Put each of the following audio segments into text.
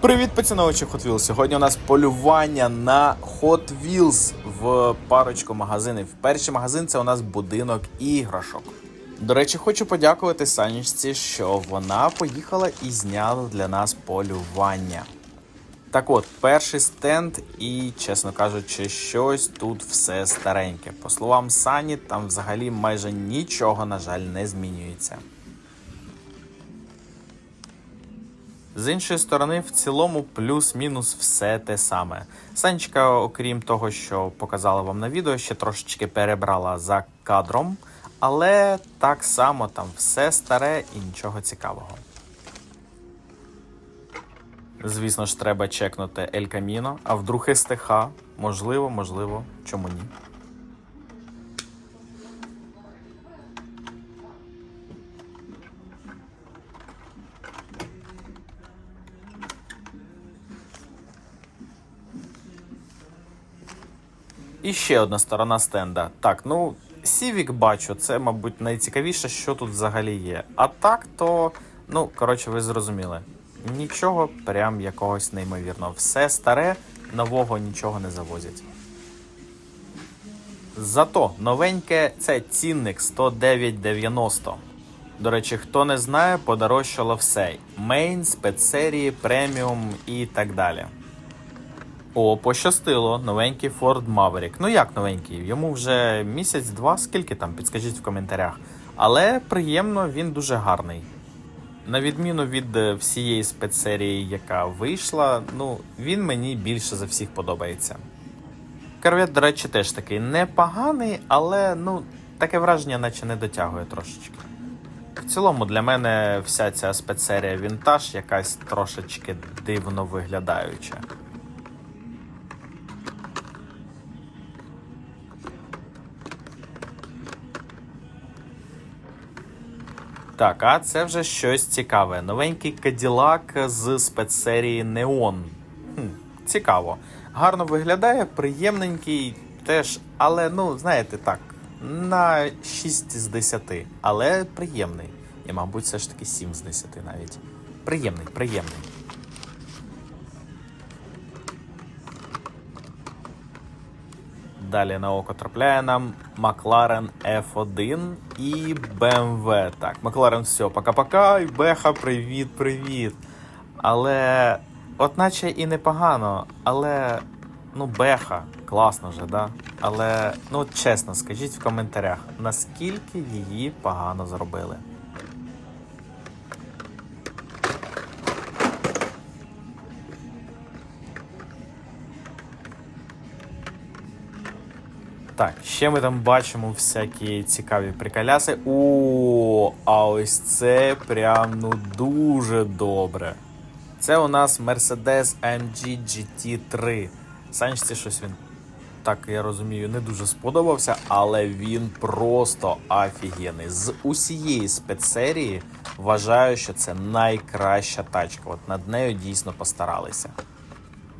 Привіт, поціновувачі Hot Wheels! Сьогодні у нас полювання на Hot Wheels в парочку магазинів. Перший магазин це у нас будинок іграшок. До речі, хочу подякувати Санічці, що вона поїхала і зняла для нас полювання. Так от, перший стенд, і, чесно кажучи, щось тут все стареньке. По словам Сані, там взагалі майже нічого, на жаль, не змінюється. З іншої сторони, в цілому, плюс-мінус все те саме. Санечка, окрім того, що показала вам на відео, ще трошечки перебрала за кадром, але так само там все старе і нічого цікавого. Звісно ж, треба чекнути Ель Каміно, а вдруг СТХ. Можливо, можливо, чому ні. І ще одна сторона стенда. Так, ну, Сівік бачу, це, мабуть, найцікавіше, що тут взагалі є. А так, то, ну, коротше, ви зрозуміли. Нічого прям якогось неймовірного. Все старе, нового нічого не завозять. Зато новеньке це цінник 109,90. До речі, хто не знає, подорожчало все. Мейн, спецсерії, преміум і так далі. О, пощастило, новенький Ford Maverick. Ну як новенький? Йому вже місяць-два, скільки там, підскажіть в коментарях. Але приємно, він дуже гарний. На відміну від е, всієї спецсерії, яка вийшла, ну, він мені більше за всіх подобається. Корвет, до речі, теж такий непоганий, але ну, таке враження, наче не дотягує трошечки. В цілому для мене вся ця спецсерія вінтаж якась трошечки дивно виглядаюча. Так, а це вже щось цікаве. Новенький Cadillac з спецсерії Neon. Хм, цікаво. Гарно виглядає, приємненький теж, але, ну, знаєте, так, на 6 з 10. Але приємний. І, мабуть, все ж таки 7 з 10 навіть. Приємний, приємний. Далі на око трапляє нам Макларен F1 і BMW. Так, Макларен, все, пока-пока, і Беха, привіт, привіт. Але, от наче і непогано, але, ну, Беха, класно же, да? Але, ну, чесно, скажіть в коментарях, наскільки її погано зробили. Так, ще ми там бачимо всякі цікаві приколяси. О, а ось це прям ну дуже добре. Це у нас Mercedes AMG GT3. Санчці щось він, так я розумію, не дуже сподобався, але він просто офігенний. З усієї спецсерії вважаю, що це найкраща тачка. От над нею дійсно постаралися.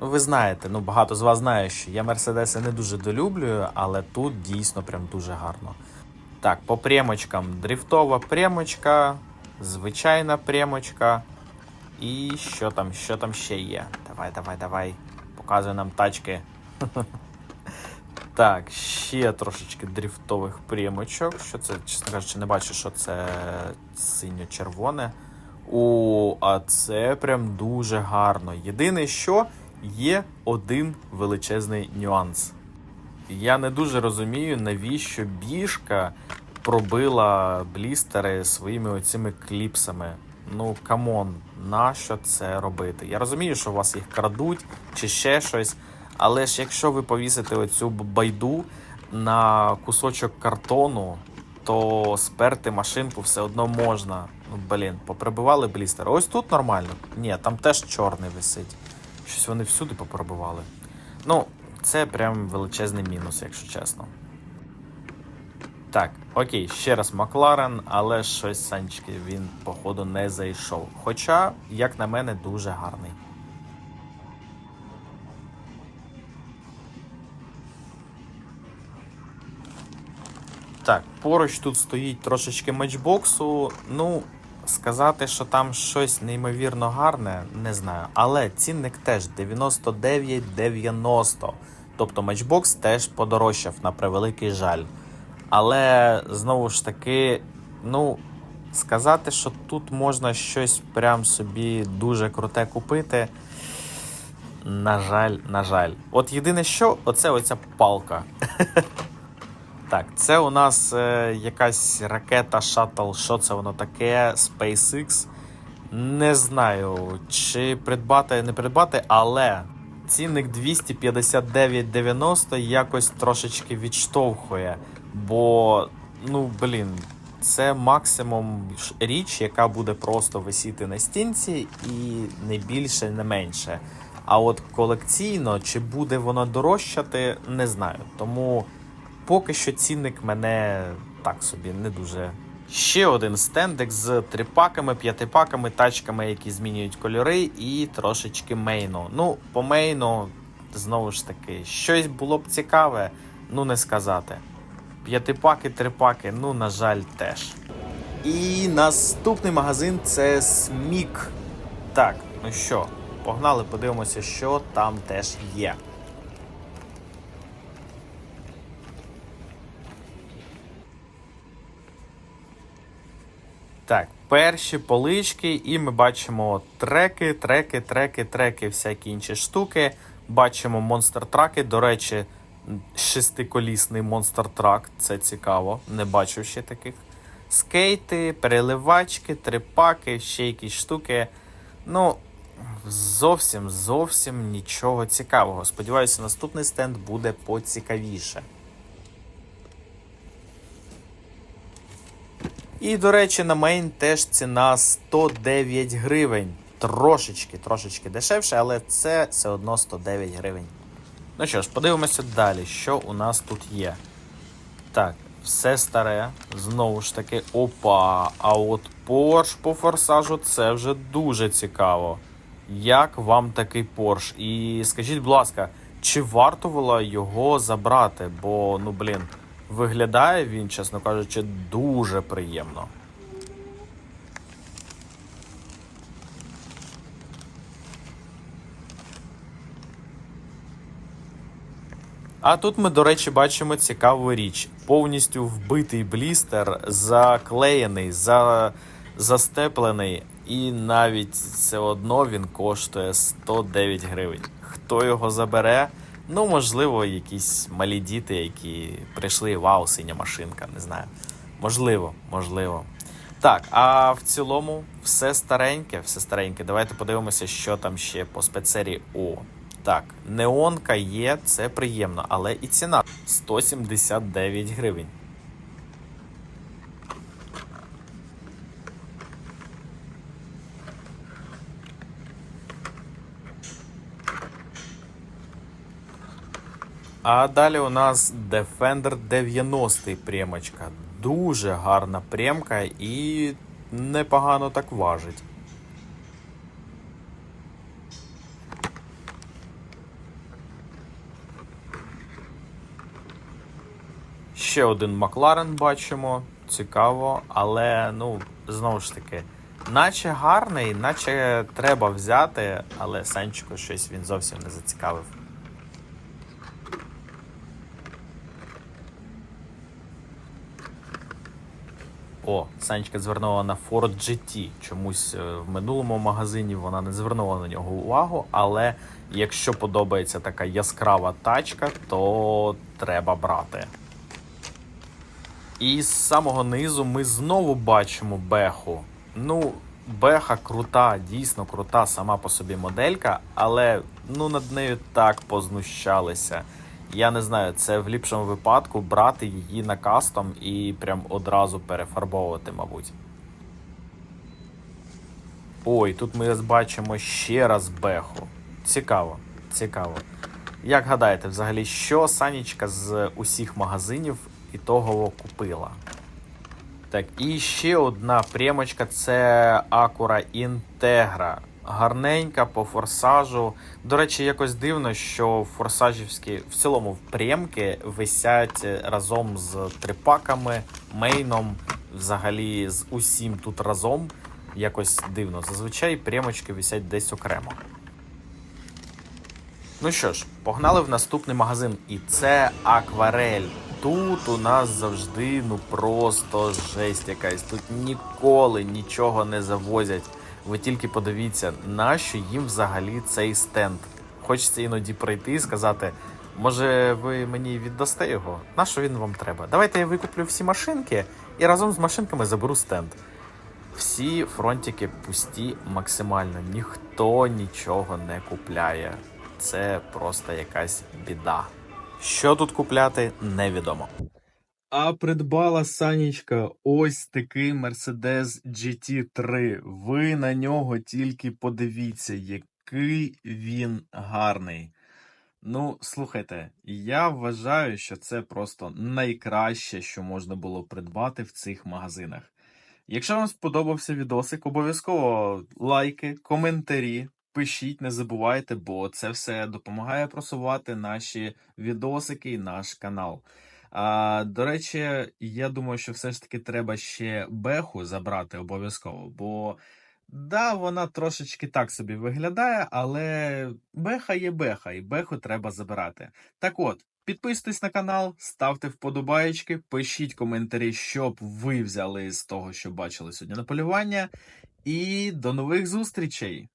Ви знаєте, ну багато з вас знає, що я Мерседеси не дуже долюблюю, але тут дійсно прям дуже гарно. Так, по прямочкам дрифтова прямочка, звичайна прямочка. І що там, що там ще є? Давай, давай, давай. Показуй нам тачки. Так, ще трошечки дрифтових прямочок. Що це, чесно кажучи, не бачу, що це синьо-червоне. О, а це прям дуже гарно. Єдине, що є один величезний нюанс. Я не дуже розумію, навіщо біжка пробила блістери своїми оцими кліпсами. Ну, камон, нащо це робити? Я розумію, що у вас їх крадуть чи ще щось. Але ж якщо ви повісите оцю байду на кусочок картону, то сперти машинку все одно можна. Ну, блін, поприбивали блістери. Ось тут нормально. Ні, там теж чорний висить. Щось вони всюди попробували. Ну, це прям величезний мінус, якщо чесно. Так, окей, ще раз Макларен, але щось Санчики він, походу, не зайшов. Хоча, як на мене, дуже гарний. Так, поруч тут стоїть трошечки матчбоксу. Ну, сказати, що там щось неймовірно гарне, не знаю. Але цінник теж 99,90. Тобто матчбокс теж подорожчав на превеликий жаль. Але знову ж таки, ну, сказати, що тут можна щось прям собі дуже круте купити. На жаль, на жаль. От єдине що, оце оця палка. Так, це у нас е, якась ракета шаттл. Що це воно таке? SpaceX. Не знаю, чи придбати, не придбати, але цінник 259,90 якось трошечки відштовхує. Бо, ну, блін, це максимум річ, яка буде просто висіти на стінці, і не більше, не менше. А от колекційно, чи буде воно дорожчати, не знаю. Тому поки що цінник мене так собі не дуже. Ще один стендик з трипаками, п'ятипаками, тачками, які змінюють кольори, і трошечки мейну. Ну, по мейну, знову ж таки, щось було б цікаве, ну не сказати. П'ятипаки, трипаки, ну, на жаль, теж. І наступний магазин це Смік. Так, ну що, погнали, подивимося, що там теж є. Так, перші полички, і ми бачимо треки, треки, треки, треки, всякі інші штуки. Бачимо монстр-траки. До речі, шестиколісний монстр-трак. Це цікаво. Не бачив ще таких. Скейти, переливачки, трипаки, ще якісь штуки. Ну, зовсім зовсім нічого цікавого. Сподіваюся, наступний стенд буде поцікавіше. І, до речі, на мейн теж ціна 109 гривень. Трошечки, трошечки дешевше, але це все одно 109 гривень. Ну що ж, подивимося далі, що у нас тут є. Так, все старе. Знову ж таки, опа. А от Porsche по форсажу це вже дуже цікаво. Як вам такий Porsche? І скажіть, будь ласка, чи варто було його забрати? Бо, ну блін, виглядає він, чесно кажучи, дуже приємно. А тут ми, до речі, бачимо цікаву річ. Повністю вбитий блістер, заклеєний, за... застеплений, і навіть все одно він коштує 109 гривень. Хто його забере? Ну, можливо, якісь малі діти, які прийшли, вау, синя машинка, не знаю. Можливо, можливо. Так, а в цілому все стареньке, все стареньке. Давайте подивимося, що там ще по спецсерії. О, так, неонка є, це приємно, але і ціна 179 гривень. А далі у нас Defender 90 прямочка. Дуже гарна прямка і непогано так важить. Ще один Макларен бачимо. Цікаво, але ну, знову ж таки, наче гарний, наче треба взяти, але Санчику щось він зовсім не зацікавив. О, Санечка звернула на Ford GT. Чомусь е, в минулому магазині вона не звернула на нього увагу. Але якщо подобається така яскрава тачка, то треба брати. І з самого низу ми знову бачимо беху. Ну, беха крута, дійсно крута сама по собі моделька, але ну над нею так познущалися. Я не знаю, це в ліпшому випадку брати її на кастом і прям одразу перефарбовувати, мабуть. Ой, тут ми бачимо ще раз беху. Цікаво, цікаво. Як гадаєте, взагалі, що Санічка з усіх магазинів ітогово купила? Так, і ще одна прямочка це Acura Integra. Гарненька по форсажу. До речі, якось дивно, що форсажівські в цілому прямки висять разом з трипаками, мейном, взагалі з усім тут разом. якось дивно. Зазвичай прямочки висять десь окремо. Ну що ж, погнали в наступний магазин, і це акварель. Тут у нас завжди ну просто жесть якась. Тут ніколи нічого не завозять. Ви тільки подивіться, нащо їм взагалі цей стенд. Хочеться іноді прийти і сказати: може, ви мені віддасте його? Нащо він вам треба? Давайте я викуплю всі машинки і разом з машинками заберу стенд. Всі фронтики пусті максимально, ніхто нічого не купляє. Це просто якась біда. Що тут купляти, невідомо. А придбала Санічка ось такий Mercedes GT3. Ви на нього тільки подивіться, який він гарний. Ну, слухайте, я вважаю, що це просто найкраще, що можна було придбати в цих магазинах. Якщо вам сподобався відосик, обов'язково лайки, коментарі, пишіть, не забувайте, бо це все допомагає просувати наші відосики і наш канал. А, до речі, я думаю, що все ж таки треба ще беху забрати обов'язково, бо да, вона трошечки так собі виглядає, але беха є беха, і беху треба забирати. Так от, підписуйтесь на канал, ставте вподобаєчки, пишіть коментарі, щоб ви взяли з того, що бачили сьогодні на полювання. І до нових зустрічей!